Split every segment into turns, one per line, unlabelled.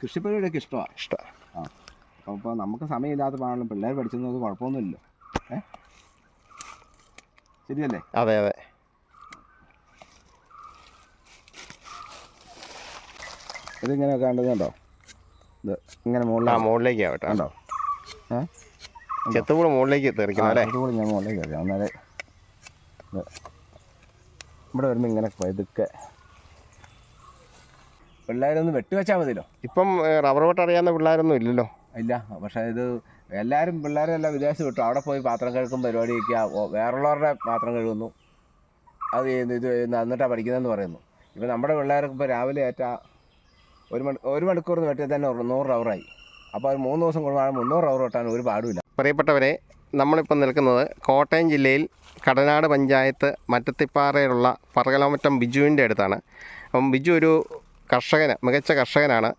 കൃഷിപ്പരിപാടിയൊക്കെ ഇഷ്ടമാണ്
ഇഷ്ടമാണ്
ആ. അപ്പോൾ നമുക്ക് സമയമില്ലാത്തപ്പോഴാണല്ലോ പിള്ളേർ പഠിച്ചത് കുഴപ്പമൊന്നുമില്ല. ഏ? ശരിയല്ലേ?
അതെ അതെ.
ഇതിങ്ങനെ കണ്ടത് കണ്ടോ? ഇത് ഇങ്ങനെ
ആ
മുകളിൽ
മുകളിലേക്ക് ആവട്ടെ
കണ്ടോ? ഏ?
ചെത്തുകൂടെ മുകളിലേക്ക് തെറിക്കണം അല്ലേ?
അതുകൂടി ഞാൻ മുകളിലേക്ക് വെക്കാം എന്നാലേ ഇവിടെ വരുമ്പോൾ ഇങ്ങനെ പതുക്കെ പിള്ളേരൊന്ന് വെട്ടിവെച്ചാൽ മതിയല്ലോ.
ഇപ്പം റബ്ബർ വെട്ട് അറിയാവുന്ന പിള്ളേരൊന്നും ഇല്ലല്ലോ.
ഇല്ല പക്ഷെ ഇത് എല്ലാവരും പിള്ളേരെല്ലാം വിദേശത്ത് വിട്ടു. അവിടെ പോയി പാത്രം കഴുകും പരിപാടിയൊക്കെ വേറുള്ളവരുടെ പാത്രം കഴുകുന്നു. അത് ചെയ്യുന്നു ഇത് ചെയ്യുന്നു എന്നിട്ടാണ് പഠിക്കുന്നതെന്ന് പറയുന്നു. ഇപ്പം നമ്മുടെ പിള്ളേർക്ക് ഇപ്പോൾ രാവിലെ ഏറ്റാ ഒരു മണി ഒരു മണിക്കൂർ വെട്ടിയാൽ തന്നെ നൂറ് റവറായി അപ്പോൾ അത് മൂന്ന് ദിവസം കൂടുമ്പോൾ മുന്നൂറ് റവർ വെട്ടാൻ ഒരു പാടുമില്ല.
പ്രിയപ്പെട്ടവരെ നമ്മളിപ്പോൾ നിൽക്കുന്നത് കോട്ടയം ജില്ലയിൽ കടനാട് പഞ്ചായത്ത് മറ്റത്തിപ്പാറയിലുള്ള പറകലമറ്റം ബിജുവിന്റെ അടുത്താണ്. അപ്പം ബിജു ഒരു കർഷകന് മികച്ച കർഷകനാണ്.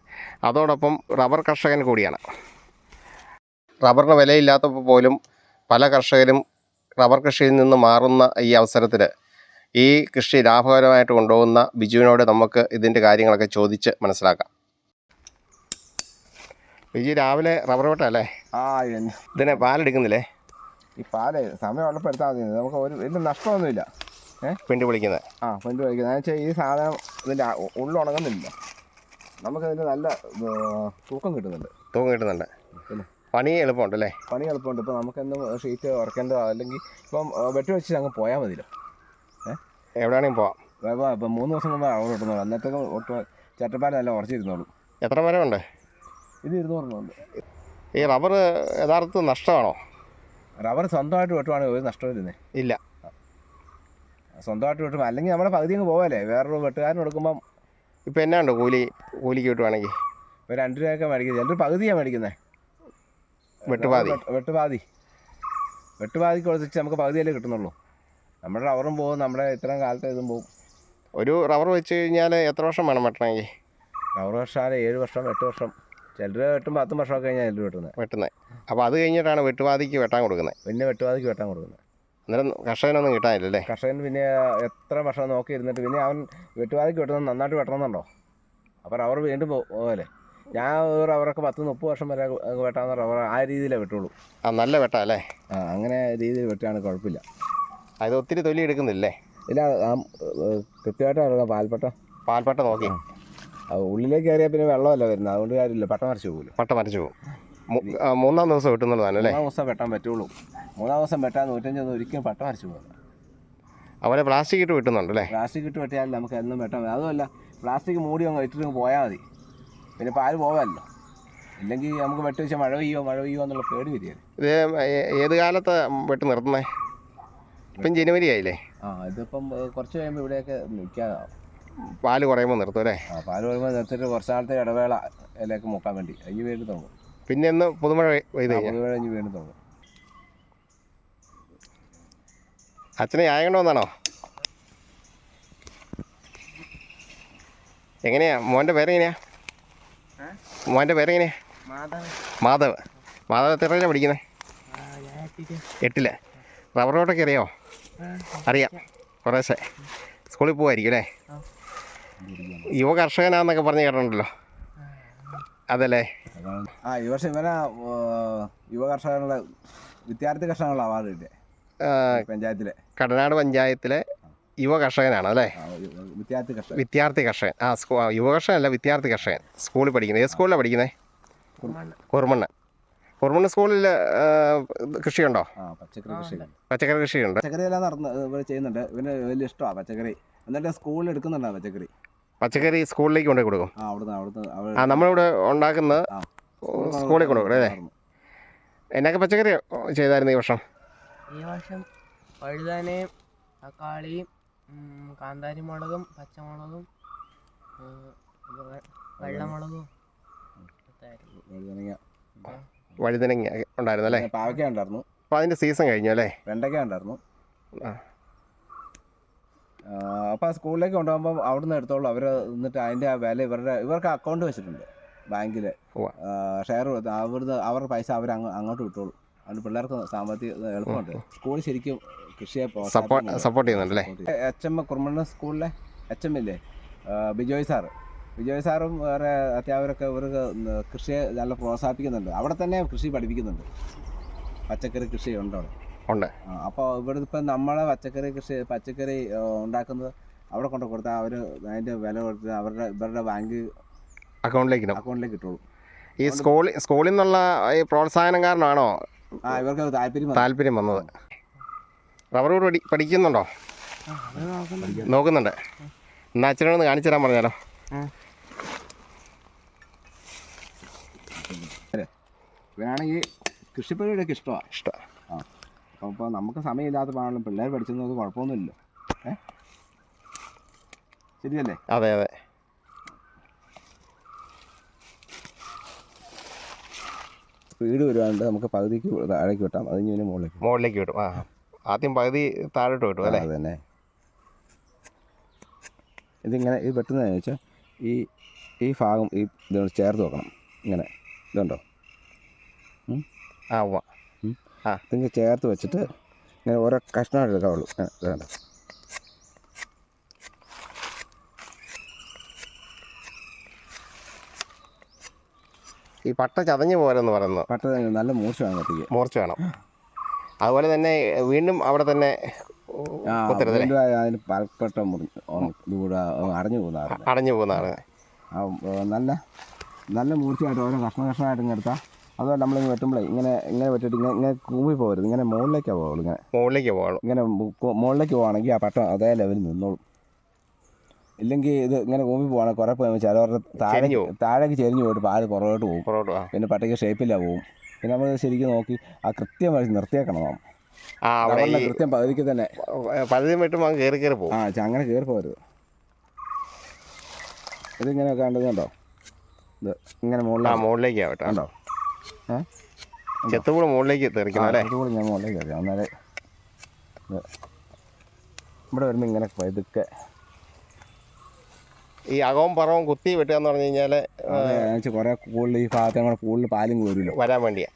അതോടൊപ്പം റബ്ബർ കർഷകൻ കൂടിയാണ്. റബ്ബറിന് വിലയില്ലാത്തപ്പോൾ പോലും പല കർഷകരും റബ്ബർ കൃഷിയിൽ നിന്ന് മാറുന്ന ഈ അവസരത്തിൽ ഈ കൃഷി ലാഭകരമായിട്ട് കൊണ്ടുപോകുന്ന ബിജുവിനോട് നമുക്ക് ഇതിന്റെ കാര്യങ്ങളൊക്കെ ചോദിച്ച് മനസ്സിലാക്കാം. ബിജു രാവിലെ റബ്ബർ വെട്ടല്ലേ
ആ
ഇതിനെ പാലെടുക്കുന്നില്ലേ?
ഈ പാൽ സമയമുള്ളപ്പോൾ എടുത്താൽ മതി. നമുക്ക് ഒരു വലിയ നഷ്ടമൊന്നുമില്ല.
പിണ്ടി വിളിക്കുന്നത്.
ആ പെണ്ട് വിളിക്കുന്നത്. വെച്ചാൽ ഈ സാധനം ഇതിന്റെ ഉള്ളുണങ്ങുന്നില്ല നമുക്കതിന് നല്ല തൂക്കം കിട്ടുന്നുണ്ട്.
തൂക്കം കിട്ടുന്നുണ്ട്.
പിന്നെ?
പണി എളുപ്പമുണ്ടല്ലേ?
പണി എളുപ്പമുണ്ട്. ഇപ്പോൾ നമുക്കെന്നും ഷീറ്റ് ഉറക്കേണ്ടതോ അല്ലെങ്കിൽ ഇപ്പം വെട്ടി വെച്ച് അങ്ങ് പോയാൽ മതിയല്ലോ.
എവിടെയാണെങ്കിലും പോവാം.
അപ്പോൾ ഇപ്പം മൂന്ന് ദിവസം മുമ്പ് അവിടെ ഇട്ടുന്നുള്ളൂ അന്നത്തേക്ക് ഒട്ട് ചട്ടപ്പാലെല്ലാം ഉറച്ചിരുന്നോളൂ.
എത്ര മരമുണ്ട്
ഇത് ഇരുന്നൂറിനുണ്ട്
ഈ റബ്ബർ യഥാർത്ഥത്തിൽ നഷ്ടമാണോ?
റബ്ബർ സ്വന്തമായിട്ട് വെട്ടുവാണെങ്കിൽ ഒരു നഷ്ടമില്ലെന്നേ
ഇല്ല.
സ്വന്തമായിട്ട് വെട്ടും അല്ലെങ്കിൽ നമ്മുടെ പകുതി അങ്ങ് പോകാല്ലേ വേറൊരു വെട്ടുകാരൻ കൊടുക്കുമ്പം
ഇപ്പം എന്നാ ഉണ്ടോ കൂലി കൂലിക്ക് കിട്ടുവാണെങ്കിൽ
ഇപ്പോൾ രണ്ട് രൂപയൊക്കെ മേടിക്കുന്നത് ചിലർ പകുതിയാണ് മേടിക്കുന്നത്
വെട്ടുപാതി.
വെട്ട്- വെട്ടുപാതി. വെട്ടുപാതി കൊടുത്തിട്ട് നമുക്ക് പകുതിയല്ലേ കിട്ടുന്നുള്ളൂ. നമ്മുടെ റവറും പോകും നമ്മുടെ ഇത്രയും കാലത്തെ ഇതും പോകും.
ഒരു റവർ വെച്ച് കഴിഞ്ഞാൽ എത്ര വർഷം വേണം വെട്ടണമെങ്കിൽ
റവർ വർഷം ഏഴ് വർഷം എട്ട് വർഷം. ചിലർ വെട്ടും പത്തും വർഷമൊക്കെ കഴിഞ്ഞാൽ ചിലർ വെട്ടുന്നത്
വെട്ടുന്നത് അപ്പോൾ അത് കഴിഞ്ഞിട്ടാണ് വെട്ടുപാതിക്ക് വെട്ടാൻ കൊടുക്കുന്നത്
പിന്നെ വെട്ടുപാതിക്ക് വെട്ടാൻ കൊടുക്കുന്നത്
അന്നേരം കർഷകനൊന്നും കിട്ടാനില്ലല്ലേ?
കർഷകൻ പിന്നെ എത്ര വർഷം നോക്കി ഇരുന്നിട്ട് പിന്നെ അവൻ വെട്ടുവാതിക്ക് വെട്ടുന്നത് നന്നായിട്ട് വെട്ടണമെന്നുണ്ടോ? അപ്പോൾ റവർ വീണ്ടും പോകല്ലേ ഞാൻ റവറൊക്കെ പത്ത് മുപ്പത് വർഷം വരെ വെട്ടാവുന്ന റവർ ആ രീതിയിലേ വെട്ടുള്ളൂ.
ആ നല്ല വെട്ടാ അല്ലേ?
ആ അങ്ങനെ രീതിയിൽ വെട്ടുകയാണ് കുഴപ്പമില്ല.
അത് ഒത്തിരി തൊലി എടുക്കുന്നില്ലേ?
ഇല്ല കൃത്യമായിട്ട് ഇറങ്ങാം പാൽപ്പട്ട?
പാൽപ്പട്ട നോക്കി.
ഉള്ളിലേക്ക് കയറിയാൽ പിന്നെ വെള്ളമല്ല വരുന്നത്. അതുകൊണ്ട് കാര്യമില്ല. പട്ട മറിച്ച് പോകുമല്ലോ
പട്ട മരച്ചു പോകും. മൂന്നാം ദിവസം വെട്ടുന്നുള്ളതാണ് അല്ലേ?
മൂന്നാം ദിവസം വെട്ടാൻ പറ്റുള്ളൂ. മൂന്നാം ദിവസം വെട്ടാൻ നൂറ്റഞ്ചൊന്നും ഒരിക്കലും പട്ടം അരച്ചു പോകുന്നത്
അവരെ പ്ലാസ്റ്റിക് ഇട്ട് വെട്ടുന്നുണ്ടല്ലേ
പ്ലാസ്റ്റിക് ഇട്ട് വെട്ടിയാൽ നമുക്ക് എന്നും വെട്ടാൻ പറ്റും അതുമല്ല പ്ലാസ്റ്റിക് മൂടി അങ്ങ് ഇട്ടിട്ട് പോയാൽ മതി. പിന്നെ പാൽ പോകാമല്ലോ ഇല്ലെങ്കിൽ നമുക്ക് വെട്ടി വെച്ചാൽ മഴ പെയ്യോ മഴ പെയ്യോ എന്നുള്ള പേടി വരികയാണ്
ഇത് ഏത് കാലത്ത് വെട്ട് നിർത്തുന്നത് ഇപ്പം ജനുവരി ആയില്ലേ?
ആ ഇതിപ്പം കുറച്ച് കഴിയുമ്പോൾ ഇവിടെയൊക്കെ നിൽക്കാതാവും.
പാൽ കുറയുമ്പോൾ നിർത്തും അല്ലേ?
ആ പാൽ കുറയുമ്പോൾ നിർത്തിയിട്ട് കുറച്ച് നാളത്തെ ഇടവേള ഇതിലേക്ക് മുക്കാൻ വേണ്ടി. കഴിഞ്ഞ് വീണ്ടും തുടങ്ങും
പിന്നെ ഒന്ന് പുതുമഴ പെയ്ത്
പുതുമഴ കഴിഞ്ഞ് വീണ്ടും തുടങ്ങും
അച്ഛനെ ആയണ്ടോന്നാണോ എങ്ങനെയാ? മോന്റെ പേരെങ്ങനെയാ? മോന്റെ പേരെങ്ങനെയാ? മാധവ്. മാധവ്. എത്രയിലാണ് പഠിക്കുന്നത് എട്ടിൽ. റബ്ബർ തോട്ടൊക്കെ അറിയാമോ അറിയാം. കുറേശ്ശെ. സ്കൂളിൽ പോകുമായിരിക്കും അല്ലേ? യുവ കർഷകനാന്നൊക്കെ പറഞ്ഞ് കേട്ടിട്ടുണ്ടല്ലോ. അതല്ലേ?
ആ ഈ വർഷം ഇവനാ യുവ കർഷകനുള്ള വിദ്യാർത്ഥി കർഷകനുള്ള അവാർഡ് കിട്ടിയത് പഞ്ചായത്തിലെ.
കടനാട് പഞ്ചായത്തിലെ യുവ കർഷകനാണ് അല്ലേ?
വിദ്യാർത്ഥി കർഷകൻ.
ആ സ്കൂ യുവ കർഷകനല്ല വിദ്യാർത്ഥി കർഷകൻ. സ്കൂളിൽ പഠിക്കുന്നത്. ഏത് സ്കൂളിലാണ് പഠിക്കുന്നത്? കുറുമണ്ണ്. കുറുമണ്ണ്. സ്കൂളിൽ കൃഷിയുണ്ടോ?
പച്ചക്കറി കൃഷി
പച്ചക്കറി കൃഷിയുണ്ട്.
പച്ചക്കറി എല്ലാം നടന്ന് ഇവർ ചെയ്യുന്നുണ്ട്. ഇവന് വലിയ ഇഷ്ടമാണ് പച്ചക്കറി. എന്നിട്ട് സ്കൂളിൽ എടുക്കുന്നുണ്ടോ പച്ചക്കറി?
പച്ചക്കറി സ്കൂളിലേക്ക് കൊണ്ടു കൊടുക്കും.
ആ
നമ്മളിവിടെ ഉണ്ടാക്കുന്നത് സ്കൂളിൽ കൊണ്ടു കൊണ്ടുപോകും അല്ലേ? എന്നൊക്കെ പച്ചക്കറി ചെയ്തായിരുന്നു ഈ വർഷം?
ഈ വർഷം വഴുതനയും തക്കാളിയും കാന്താരി മുളകും പച്ചമുളകും വെള്ളമുളകും.
വഴുതനങ്ങ.
ഉണ്ടായിരുന്നു അല്ലേ?
പാവയ്ക്ക ഉണ്ടായിരുന്നു.
അപ്പോൾ അതിന്റെ സീസൺ കഴിഞ്ഞു അല്ലേ?
വെണ്ടയ്ക്ക ഉണ്ടായിരുന്നു.
ആ.
അപ്പോൾ സ്കൂളിലേക്ക് കൊണ്ടുപോകുമ്പോൾ അവിടുന്ന് എടുത്തോളൂ. അവർ എന്നിട്ട് അതിന്റെ ആ വില ഇവരുടെ ഇവർക്ക് അക്കൗണ്ട് വെച്ചിട്ടുണ്ട്. ബാങ്കിൽ. ഷെയർ കൊടുത്ത് അവിടുന്ന് അവരുടെ പൈസ അവർ അങ്ങോട്ട് വിട്ടോളൂ. അതുകൊണ്ട് പിള്ളേർക്ക് സാമ്പത്തിക എളുപ്പമുണ്ട്. സ്കൂൾ ശരിക്കും കൃഷിയെ
സപ്പോർട്ട് ചെയ്യുന്നുണ്ടല്ലേ?
എച്ച് എം കുറുമണ്ണ സ്കൂളിലെ എച്ച് എം ഇല്ലേ ബിജോയ് സാറ് വിജയ് സാറും വേറെ അധ്യാപകരൊക്കെ ഇവർക്ക് കൃഷിയെ നല്ല പ്രോത്സാഹിപ്പിക്കുന്നുണ്ട്. അവിടെ തന്നെ കൃഷി പഠിപ്പിക്കുന്നുണ്ട്. പച്ചക്കറി കൃഷി ഉണ്ടോ. അവിടെ
ഉണ്ട്
അപ്പോൾ ഇവിടെ ഇപ്പം നമ്മളെ പച്ചക്കറി കൃഷി പച്ചക്കറി ഉണ്ടാക്കുന്നത് അവിടെ കൊണ്ട് കൊടുത്താൽ അവർ അതിന്റെ വില കൊടുത്ത് അവരുടെ ഇവരുടെ ബാങ്ക്
അക്കൗണ്ടിലേക്ക്
അക്കൗണ്ടിലേക്ക് കിട്ടുള്ളൂ
ഈ സ്കൂളിൽ സ്കൂളിൽ നിന്നുള്ള ഈ പ്രോത്സാഹനം കാരണമാണോ
താല്പര്യം വന്നു.
താല്പര്യം വന്നത്. റബ്ബർ കൂട് പഠി പഠിക്കുന്നുണ്ടോ?
നോക്കുന്നുണ്ട്.
എന്നാ അച്ഛനോട് കാണിച്ചു തരാൻ പറഞ്ഞാലോ?
ഇവനാണെങ്കിൽ കൃഷിപ്പണിയുടെയൊക്കെ ഇഷ്ടമാണ്
ഇഷ്ടമാണ്
ആ. അപ്പോൾ ഇപ്പോൾ നമുക്ക് സമയമില്ലാത്ത പാടും പിള്ളേർ പഠിച്ചത് കുഴപ്പമൊന്നുമില്ലല്ലോ ഏ? ശരിയല്ലേ?
അതെ അതെ.
സ്പീഡ് വരുവാണ്ട് നമുക്ക് പകുതിക്ക് താഴേക്ക് വിട്ടാം. അത് പിന്നെ മുകളിലേക്ക്
മുകളിലേക്ക് വിടും ആ. ആദ്യം പകുതി താഴോട്ട് വിട്ടു അല്ലേ?
അത് തന്നെ ഇതിങ്ങനെ ഇത് വെട്ടുന്നതെന്ന് വെച്ചാൽ ഈ ഈ ഭാഗം ഈ ഇതുകൊണ്ട് ചേർത്ത് വെക്കണം. ഇങ്ങനെ. ഇതുണ്ടോ?
ആ ഉവ്വ. ആ.
ഇതിങ്ങനെ ചേർത്ത് വെച്ചിട്ട് ഇങ്ങനെ ഓരോ കഷ്ണമായിട്ട് എടുക്കാവുള്ളൂ. ഇങ്ങനെ
ഈ പട്ട ചതഞ്ഞു പോരെന്ന് പറയുന്നത്.
പട്ട നല്ല മൂർച്ച വേണം കത്തിക്ക്
മൂർച്ച വേണം അതുപോലെ തന്നെ വീണ്ടും അവിടെ തന്നെ
അതിന് പൽപ്പെട്ട അടഞ്ഞു പോകുന്നതാണ്
അടഞ്ഞു പോകുന്നതാണ്
നല്ല നല്ല മൂർച്ചയായിട്ട് ഓരോ കഷ്ണ കഷ്ണമായിട്ട് ഇങ്ങനെ എടുത്താൽ അതുപോലെ നമ്മളിങ്ങനെ വെട്ടുമ്പോഴേ ഇങ്ങനെ ഇങ്ങനെ വെട്ടിട്ട് ഇങ്ങനെ ഇങ്ങനെ കൂമ്പി പോകരുത്. ഇങ്ങനെ മുകളിലേക്കാണ് പോകുള്ളൂ ഇങ്ങനെ.
മുകളിലേക്ക് പോകുള്ളൂ
ഇങ്ങനെ മുകളിലേക്ക് പോകുകയാണെങ്കിൽ ആ പട്ടം അതേ ലെവലിൽ നിന്നോളും. ഇല്ലെങ്കിൽ ഇത് ഇങ്ങനെ കൂമ്പി പോകണം കുറെ പോയി ചിലവരുടെ താഴേക്ക്
ചെരിഞ്ഞ് പോകും.
താഴേക്ക് ചെരിഞ്ഞ് പോയിട്ട് പാൽ പുറകോട്ട് പോകും.
പുറകോട്ട് ആ
പിന്നെ പട്ടിക ഷേപ്പില്ല പോകും പിന്നെ നമ്മൾ ശരിക്കും നോക്കി ആ കൃത്യമായി നിർത്തിയേക്കണം നാം.
ആ അവിടെ
കൃത്യം പകുതിക്ക് തന്നെ.
പലതും അങ്ങ് കയറി കയറി പോകും
ആ ച- അങ്ങനെ കയറി പോകരുത്. ഇതിങ്ങനെ കണ്ടതുണ്ടോ ഇത് ഇങ്ങനെ
ആ മുകളിലേക്ക് ആവട്ടെ.
ഉണ്ടോ ഏ?
ചെത്തുകൂടെ മുകളിലേക്ക് തെറിക്കണം അല്ലേ?
ഞാൻ മുകളിലേക്ക് അറിയാം അന്നേരം ഇത് ഇവിടെ വരുമ്പോൾ ഇങ്ങനെ പതുക്കെ
ഈ അകവും പറവും കുത്തി വെട്ടുക എന്ന് പറഞ്ഞു കഴിഞ്ഞാൽ
കുറെ കൂടുതൽ ഈ ഭാഗത്ത് നമ്മുടെ കൂടുതൽ പാലും കൂടുതലും
വരാൻ വേണ്ടിയാ.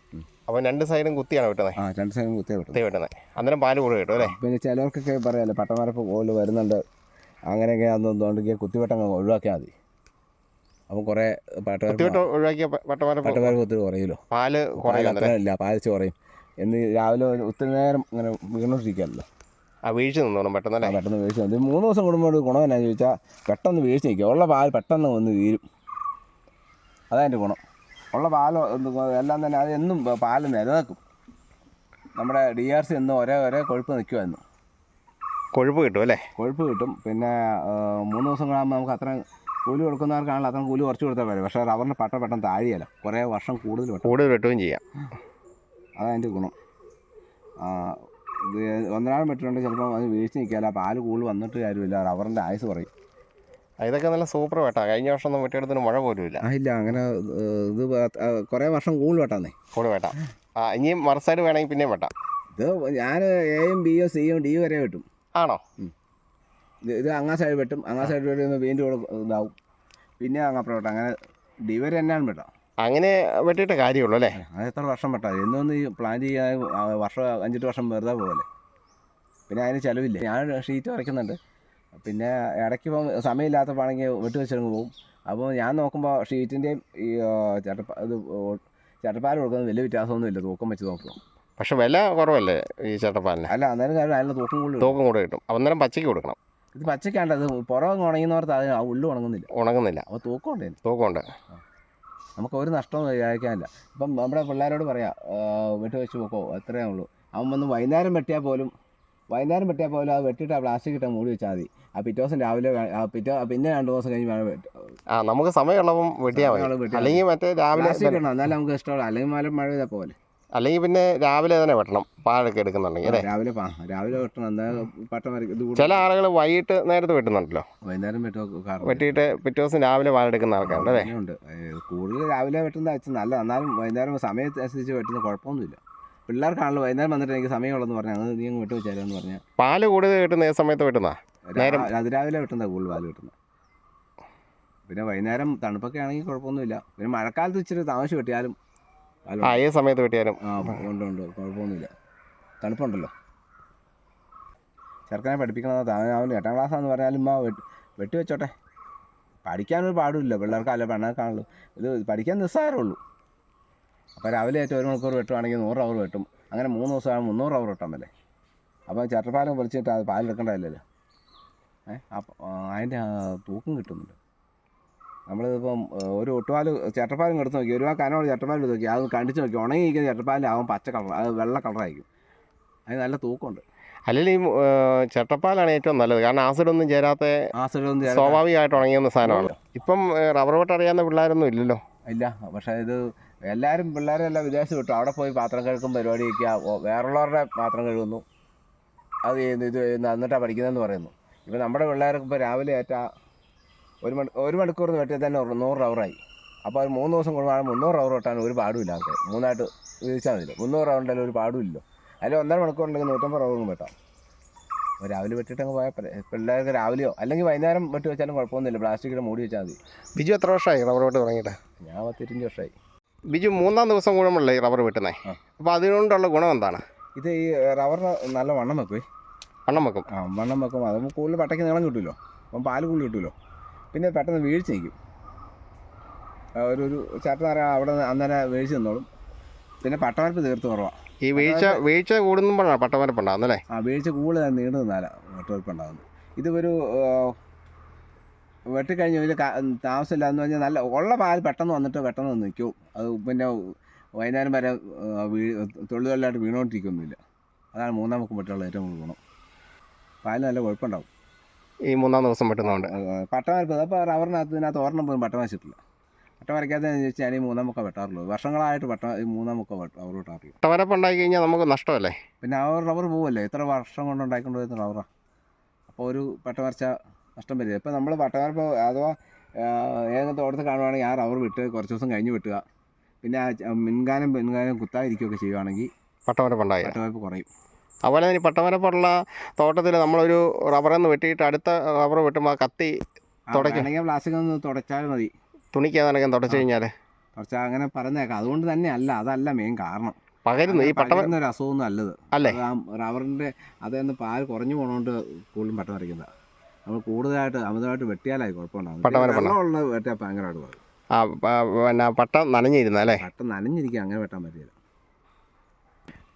അപ്പം രണ്ട് സൈഡും കുത്തിയാണ് വെട്ടുന്നത്
ആ രണ്ട് സൈഡും കുത്തിയാണ് വിട്ടു
കുത്തി വെട്ടുന്നത് അന്നേരം പാൽ കൂടെ കിട്ടും അല്ലേ?
പിന്നെ ചിലവർക്കൊക്കെ പറയാമല്ലോ പട്ടമരപ്പ് കൂടുതൽ വരുന്നുണ്ട്. അങ്ങനെയൊക്കെ അന്നുണ്ടെങ്കിൽ കുത്തിവെട്ടങ്ങ് ഒഴിവാക്കിയാൽ മതി. അപ്പം കുറേ പട്ടമരപ്പ്
ഒഴിവാക്കിയ പട്ടമരം
പട്ടമരപ്പ് ഒത്തിരി കുറയുമല്ലോ.
പാൽ
പാൽ
കുറയും
പാൽ ഇല്ല പാലിച്ച് കുറയും. എന്ന് രാവിലെ ഒത്തിരി നേരം ഇങ്ങനെ വീണോണ്ടിരിക്കുകയല്ലോ
വീഴ്ച നിന്നോളും പെട്ടെന്ന് അല്ലേ?
പെട്ടെന്ന് വീഴ്ച ഇത് മൂന്ന് ദിവസം കൂടുമ്പോൾ ഗുണം എന്നാന്ന് ചോദിച്ചാൽ പെട്ടെന്ന് വീഴ്ച നിൽക്കുക ഉള്ള പാൽ പെട്ടെന്ന് വന്ന് തീരും. അതാ എന്റെ ഗുണം. ഉള്ള പാൽ എല്ലാം തന്നെ അത് എന്നും പാൽ നിലനിൽക്കും. നമ്മുടെ ഡി ആർ സി എന്നും ഒരേ ഒരേ കൊഴുപ്പ് നിൽക്കുമായിരുന്നു.
കൊഴുപ്പ് കിട്ടും അല്ലേ?
കൊഴുപ്പ് കിട്ടും. പിന്നെ മൂന്ന് ദിവസം കൂടാകുമ്പോൾ നമുക്ക് അത്ര കൂലി കൊടുക്കുന്നവർക്കാണല്ലോ അത്ര കൂലി കുറച്ച് കൊടുത്താൽ വരും പക്ഷേ റബ്ബറിന് പട്ട പെട്ടെന്ന് താഴെയല്ല കുറേ വർഷം കൂടുതൽ
കൂടുതൽ വെട്ടുകയും ചെയ്യാം.
അതാണ് അതിന്റെ ഗുണം. പറ്റുന്നുണ്ട് ഒന്നരാളം വെട്ടിട്ടുണ്ട് ചിലപ്പോൾ അത് വീഴ്ച നിൽക്കില്ല പാൽ കൂടുതൽ വന്നിട്ട് കാര്യമില്ല. റബ്ബറിന്റെ ആയുസ് കുറയും.
ആ, ഇതൊക്കെ നല്ല സൂപ്പർ വെട്ടാ കഴിഞ്ഞ വർഷം ഒന്നും വെട്ടിയെടുത്തിന് മഴ പോലും ഇല്ല.
ആ ഇല്ല. അങ്ങനെ ഇത് കുറേ വർഷം കൂടുതൽ വെട്ടാന്നേ.
കൂടുതൽ വെട്ടാം. ആ ഇനിയും മറുസൈഡ് വേണമെങ്കിൽ പിന്നെയും വെട്ടാം.
ഇത് ഞാൻ എയും ബിയും സിയും ഡി വരെ വെട്ടും.
ആണോ?
ഇത് അങ്ങാ സൈഡ് വെട്ടും. അങ്ങാ സൈഡ് വെട്ടുമ്പോൾ വീണ്ടും ഇതാവും. പിന്നെ അങ്ങപ്പുറം വെട്ടാം അങ്ങനെ ഡി വരെ തന്നെയാണ് വെട്ടാം.
അങ്ങനെ വെട്ടിട്ട കാര്യമുള്ളൂ അല്ലേ?
അത് എത്ര വർഷം വെട്ടാ എന്നൊന്ന് ഈ പ്ലാൻ ചെയ്യാൻ വർഷം അഞ്ചെട്ട് വർഷം വെറുതെ പോകല്ലേ പിന്നെ അതിന് ചിലവില്ല. ഞാൻ ഷീറ്റ് വരയ്ക്കുന്നുണ്ട്. പിന്നെ ഇടയ്ക്ക് ഇപ്പം സമയമില്ലാത്തപ്പോഴാണെങ്കിൽ വെട്ടി വെച്ചിറങ്ങി പോകും അപ്പോൾ ഞാൻ നോക്കുമ്പോൾ ഷീറ്റിന്റെയും ഈ ചട്ടപ്പാ ഇത് ചട്ടപ്പാൽ കൊടുക്കുന്നത് വലിയ വ്യത്യാസമൊന്നുമില്ല തൂക്കം വെച്ച് നോക്കുക
പക്ഷെ വില കുറവല്ലേ ഈ ചട്ടപ്പാലിന്?
അല്ല അന്നേരം കാര്യം അതിന് തൂക്കം കൂടുതൽ കിട്ടും.
തൂക്കം കൂടെ കിട്ടും. അന്നേരം പച്ചയ്ക്ക് കൊടുക്കണം.
ഇത് പച്ചയ്ക്കാണ്ട് അത് പുറം ഉണങ്ങുന്നവർക്ക് അത് ആ ഉള്ളു ഉണങ്ങുന്നില്ല.
ഉണങ്ങുന്നില്ല.
അപ്പോൾ തൂക്കം ഉണ്ട് ഇതിന്.
തൂക്കമുണ്ട്
നമുക്ക് ഒരു നഷ്ടവും വിചാരിക്കാനില്ല ഇപ്പം നമ്മുടെ പിള്ളേരോട് പറയാം വെട്ടി വെച്ച് പോക്കോ അത്രയേ ഉള്ളൂ. അവൻ വന്ന് വൈകുന്നേരം വെട്ടിയാൽ പോലും വൈകുന്നേരം വെട്ടിയാൽ പോലും അത് വെട്ടിയിട്ട് ആ പ്ലാസ്റ്റിക് ഇട്ടാൽ മൂടി വെച്ചാൽ മതി. ആ പിറ്റേ ദിവസം രാവിലെ പിറ്റേ പിന്നെ രണ്ട് ദിവസം കഴിഞ്ഞ് വേണം
ആ നമുക്ക് സമയമുള്ളപ്പം വെട്ടിയാൽ മതി. അല്ലെങ്കിൽ മറ്റേ രാവിലെ
എന്നാലും നമുക്ക് ഇഷ്ടമുള്ള അല്ലെങ്കിൽ മഴ പെയ്താൽ പോലെ
അല്ലെങ്കിൽ പിന്നെ രാവിലെ തന്നെ വെട്ടണം പാലൊക്കെ എടുക്കുന്നുണ്ടെങ്കിൽ അല്ലേ?
രാവിലെ രാവിലെ വെട്ടണം. എന്തായാലും പട്ടം വരയ്ക്കും
ചില ആളുകൾ വൈകിട്ട് നേരത്തെ വെട്ടുന്നുണ്ടല്ലോ.
വൈകുന്നേരം
വെട്ടിയിട്ട് പിറ്റേ ദിവസം രാവിലെ പാലെടുക്കുന്ന ആൾക്കാരുണ്ട് അല്ലേ?
ഉണ്ട് കൂടുതൽ രാവിലെ വെട്ടുന്ന അച്ഛൻ നല്ല എന്നാലും വൈകുന്നേരം സമയത്ത് അനുസരിച്ച് വെട്ടുന്ന കുഴപ്പമൊന്നുമില്ല. പിള്ളേർക്കാണല്ലോ വൈകുന്നേരം വന്നിട്ട് എനിക്ക് സമയമുള്ളതെന്ന് പറഞ്ഞാൽ അത് നീ അങ്ങ് വെട്ട് വെച്ചാലെന്ന് പറഞ്ഞാൽ
പാൽ കൂടുതൽ കിട്ടുന്ന ഏത് സമയത്ത് വെട്ടുന്ന നേരം-
രാവിലെ അതിരാവിലെ വെട്ടുന്ന കൂടുതൽ പാൽ കിട്ടുന്നത്. പിന്നെ വൈകുന്നേരം തണുപ്പൊക്കെ ആണെങ്കിൽ കുഴപ്പമൊന്നുമില്ല. പിന്നെ മഴക്കാലത്ത് ഇച്ചിരി താമസം വെട്ടിയാലും
ആ ഏത് സമയത്ത് വെട്ടിയാലും.
ആ ഉണ്ട് ഉണ്ട്. കുഴപ്പമൊന്നുമില്ല. തണുപ്പുണ്ടല്ലോ. ചെറുക്കനെ പഠിപ്പിക്കണമെന്ന് അവൻ എട്ടാം ക്ലാസ്സാന്ന് പറഞ്ഞാലും ആ വെട്ടി വെട്ടി വെച്ചോട്ടെ. പഠിക്കാനൊരു പാടുമില്ല. പിള്ളേർക്ക് അല്ല പെണ്ണാക്കാണല്ലോ ഇത് പഠിക്കാൻ നിസ്സാരമുള്ളൂ. അപ്പോൾ രാവിലെ ഏറ്റവും ഒരു മണിക്കൂർ വെട്ടുവാണെങ്കിൽ നൂറ് അവർ വെട്ടും. അങ്ങനെ മൂന്ന് ദിവസമാണ് മുന്നൂറ് അവർ വെട്ടാൻ പറ്റേ അപ്പോൾ ചെറുപ്പാലം പൊളിച്ചിട്ട് അത് പാലെടുക്കേണ്ടതല്ലല്ലോ ഏ അപ്പം അതിന്റെ തൂക്കം കിട്ടുന്നുണ്ട്. നമ്മളിപ്പം ഒരു ഒട്ടുപാൽ ചേട്ടപ്പാലും എടുത്ത് നോക്കി. ഒരു കനോട് ചേട്ടപ്പാലും എടുത്ത് നോക്കി. അത് കണ്ടിച്ച് നോക്കി. ഉണങ്ങിയിരിക്കുന്ന ചട്ടപ്പാലിന്റെ ആവും പച്ച കളർ അത് വെള്ള കളറായിരിക്കും. അതിന് നല്ല തൂക്കമുണ്ട്.
അല്ലെങ്കിൽ ഈ ചട്ടപ്പാലാണ് ഏറ്റവും നല്ലത്. കാരണം ആസിഡൊന്നും ചേരാത്ത
ആസിഡൊന്നും
സ്വാഭാവികമായിട്ട് ഉണങ്ങിയുന്ന സാധനമാണ്. ഇപ്പം റബ്ബർ വെട്ട് അറിയാവുന്ന പിള്ളേരൊന്നും ഇല്ലല്ലോ.
ഇല്ല. പക്ഷേ ഇത് എല്ലാവരും പിള്ളേരെല്ലാം വിദേശത്ത് വിട്ടു. അവിടെ പോയി പാത്രം കഴുകും വയ്ക്കുക വേറുള്ളവരുടെ പാത്രം കഴുകുന്നു. അത് ചെയ്യുന്നു ഇത് ചെയ്യുന്നു. എന്നിട്ടാണ് പഠിക്കുന്നതെന്ന് പറയുന്നു. ഇപ്പം നമ്മുടെ പിള്ളേർക്ക് ഇപ്പോൾ രാവിലെ ഏറ്റ ഒരു മണി ഒരു മണിക്കൂർ വെട്ടിയാൽ തന്നെ നൂറ് റവറായി അപ്പോൾ അത് മൂന്ന് ദിവസം കൂടുമ്പോൾ മുന്നൂറ് റൗണ്ട് വെട്ടാൻ ഒരു പാടുമില്ല അവർക്ക് മൂന്നായിട്ട് വിധിച്ചാൽ മതി മുന്നൂറ് റവർ ഉണ്ടെങ്കിൽ ഒരു പാടുമില്ലല്ലോ അതിൽ ഒന്നര മണിക്കൂർ ഉണ്ടെങ്കിൽ നൂറ്റമ്പത് അവറും വെട്ടാം അപ്പോൾ രാവിലെ വെട്ടിട്ട് അങ്ങ് പോയാൽ. പിള്ളേർക്ക് രാവിലെയോ അല്ലെങ്കിൽ വൈകുന്നേരം വെട്ടി വെച്ചാലും കുഴപ്പമൊന്നുമില്ല. പ്ലാസ്റ്റിക്കിൽ മൂടി വെച്ചാൽ മതി.
ബിജു എത്ര വർഷമായി റബ്ബർ വെട്ട് തുടങ്ങിയിട്ട്?
ഞാൻ പത്തിരുപത്തഞ്ച് വർഷമായി.
ബിജു മൂന്നാം ദിവസം കൂടുമ്പോഴല്ലേ ഈ റബ്ബർ വെട്ടുന്നത്. അപ്പോൾ അതുകൊണ്ടുള്ള ഗുണം എന്താണ്?
ഇത് ഈ റബ്ബറിന് നല്ല വണ്ണം വെക്കുവേ.
വണ്ണം വെക്കും.
ആ വണ്ണം വെക്കും. അത് കൂടുതൽ പട്ടയ്ക്ക് നീളം കിട്ടുമല്ലോ അപ്പം പാൽ കൂടുതൽ കിട്ടുമല്ലോ പിന്നെ പെട്ടെന്ന് വീഴ്ച നിൽക്കും. ഒരു ഒരു ചേട്ടൻ പറയാം അവിടെ അന്നേരം വീഴ്ച നിന്നോളും. പിന്നെ പട്ടവരപ്പ് തീർത്ത് കുറവാണ്
ഈ വീഴ്ച വീഴ്ച കൂടുമ്പോഴാണ് പട്ടമരപ്പ് ഉണ്ടാകുന്നത് അല്ലേ
ആ വീഴ്ച കൂടുതൽ നീണ്ടു നിന്നാല പട്ടവരപ്പ് ഉണ്ടാകുന്നത് ഇത് ഒരു വെട്ടിക്കഴിഞ്ഞ് വലിയ കാ- താമസമില്ല എന്ന് പറഞ്ഞാൽ നല്ല ഉള്ള പാൽ പെട്ടെന്ന് വന്നിട്ട് പെട്ടെന്ന് നിൽക്കും. അത് പിന്നെ വൈകുന്നേരം വരെ വീ തൊഴിലുകളിലായിട്ട് വീണോണ്ടിരിക്കൊന്നുമില്ല അതാണ് മൂന്നാം മുക്കും വെട്ടുള്ള ഏറ്റവും കൂടുതൽ ഗുണം. പാലിന് നല്ല കുഴപ്പമുണ്ടാവും
ഈ മൂന്നാം ദിവസം വെട്ടുന്നതുകൊണ്ട്
പട്ടം വരപ്പത് അപ്പോൾ റബ്ബറിനകത്ത് ഇതിനകത്ത് ഒരെണ്ണം പോലും പട്ടം വരച്ചിട്ടില്ല. പട്ടം വരയ്ക്കാത്തതെന്ന് ചോദിച്ചാൽ ഈ മൂന്നാം മുക്ക വെട്ടാറുള്ളൂ. വർഷങ്ങളായിട്ട് പട്ടം ഈ മൂന്നാം മുക്ക റബ്ബർ വെട്ടാറുള്ളൂ
പട്ടവരപ്പ് ഉണ്ടാക്കി കഴിഞ്ഞാൽ നമുക്ക് നഷ്ടമല്ലേ?
പിന്നെ ആ റബ്ബർ പോവല്ലേ? ഇത്ര വർഷം കൊണ്ട് ഉണ്ടാക്കിക്കൊണ്ട് വരുന്ന റബ്ബറാണ് അപ്പോൾ ഒരു പട്ടം വരച്ച നഷ്ടം വരിക ഇപ്പം നമ്മൾ പട്ടം വരപ്പ് അഥവാ ഏതെങ്കിലും തോട്ടത്തിൽ കാണുവാണെങ്കിൽ ആ റബ്ബർ വിട്ട് കുറച്ച് ദിവസം കഴിഞ്ഞ് വിട്ടുക. പിന്നെ ആ മുൻകാലം മിൻകാനം കുത്താതിരിക്കുകയൊക്കെ ചെയ്യുവാണെങ്കിൽ
പട്ടവരപ്പ് ഉണ്ടായി.
പട്ടം വരപ്പ് കുറയും.
അതുപോലെ തന്നെ ഈ പട്ടമരപ്പുള്ള തോട്ടത്തിൽ നമ്മളൊരു റബ്ബറെന്ന് വെട്ടിയിട്ട് അടുത്ത റബ്ബർ വെട്ടുമ്പോൾ ആ കത്തി തുടയ്ക്കും.
തുടയ്ക്കും പ്ലാസ്റ്റിക് ഒന്ന് തുടച്ചാൽ മതി.
തുണിക്ക് തുടച്ചു കഴിഞ്ഞാൽ
കുറച്ച് അങ്ങനെ പറഞ്ഞേക്കാം. അതുകൊണ്ട് തന്നെ അല്ല അതല്ല മെയിൻ കാരണം.
പകരുന്നു ഈ പട്ടമര
പകരുന്ന ഒരു അസുഖമൊന്നും അല്ലത്.
അല്ലേ?
റബ്ബറിന്റെ അതെന്ന് പാൽ കുറഞ്ഞു പോണോണ്ട് കൂടുതലും പട്ടം വരയ്ക്കുന്നത് നമ്മൾ കൂടുതലായിട്ട് അമിതമായിട്ട് വെട്ടിയാലായി കുഴപ്പമുണ്ടാകും? വെള്ളമുള്ള വെട്ടിയാൽ ഭയങ്കരമായിട്ട് പറയും
ആ പിന്നെ പട്ടം നനഞ്ഞിരുന്ന അല്ലേ
പട്ടം നനഞ്ഞിരിക്കുക അങ്ങനെ വെട്ടാൻ പറ്റില്ല.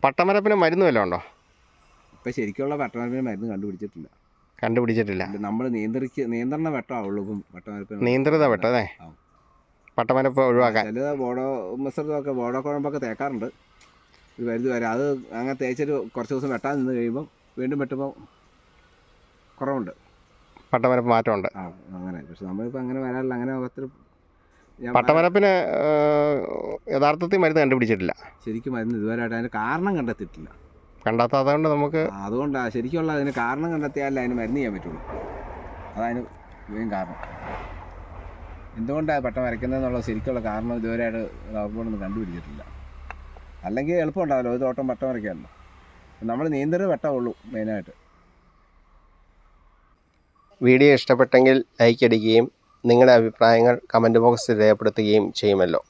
പട്ടമരപ്പിന് മരുന്ന് വല്ലതും ഉണ്ടോ?
ഇപ്പം ശരിക്കുള്ള പട്ടമരപ്പിന് മരുന്ന് കണ്ടുപിടിച്ചിട്ടില്ല.
കണ്ടുപിടിച്ചിട്ടില്ല.
നമ്മൾ നിയന്ത്രിക്ക നിയന്ത്രണ വെട്ടമാവുള്ളൂ ഇപ്പം പട്ടമരപ്പിന്
നിയന്ത്രിത
ആ.
പട്ടമരപ്പ് ഒഴിവാക്കാൻ.
ചില ബോഡോ മിശ്രിതമൊക്കെ ബോഡോ കുഴമ്പൊക്കെ തേക്കാറുണ്ട്. ഒരു പരിധി വരെ. അത് അങ്ങനെ തേച്ചിട്ട് കുറച്ച് ദിവസം വെട്ടാൻ നിന്ന് കഴിയുമ്പം വീണ്ടും വെട്ടുമ്പോൾ കുറവുണ്ട്.
പട്ടമരപ്പ് മാറ്റമുണ്ട്.
ആ അങ്ങനെ. പക്ഷെ നമ്മളിപ്പോൾ അങ്ങനെ വരാറില്ല. അങ്ങനെ ഒത്തിരി
പട്ടമരപ്പിന് യഥാർത്ഥത്തിൽ മരുന്ന് കണ്ടുപിടിച്ചിട്ടില്ല.
ശരിക്കും മരുന്ന് ഇതുവരെയായിട്ട് അതിന് കാരണം കണ്ടെത്തിയിട്ടില്ല.
കണ്ടെത്താത്തതുകൊണ്ട് നമുക്ക്
അതുകൊണ്ടാണ് ശരിക്കുള്ള അതിന് കാരണം കണ്ടെത്തിയാലേ അതിന് മരുന്ന് ചെയ്യാൻ പറ്റുള്ളൂ. അതായത് മെയിൻ കാരണം. എന്തുകൊണ്ടാണ് പട്ടം വരയ്ക്കുന്നതെന്നുള്ള ശരിക്കുള്ള കാരണം ഇതുവരെയായിട്ട് റബ്ബറൊന്നും കണ്ടുപിടിച്ചിട്ടില്ല. അല്ലെങ്കിൽ എളുപ്പമുണ്ടാവല്ലോ. ഒരു തോട്ടം പട്ടം വരയ്ക്കാമല്ലോ നമ്മൾ നീന്തൽ വെട്ടമുള്ളൂ മെയിനായിട്ട്
വീഡിയോ ഇഷ്ടപ്പെട്ടെങ്കിൽ ലൈക്ക് അടിക്കുകയും നിങ്ങളുടെ അഭിപ്രായങ്ങൾ കമന്റ് ബോക്സിൽ രേഖപ്പെടുത്തുകയും ചെയ്യുമല്ലോ.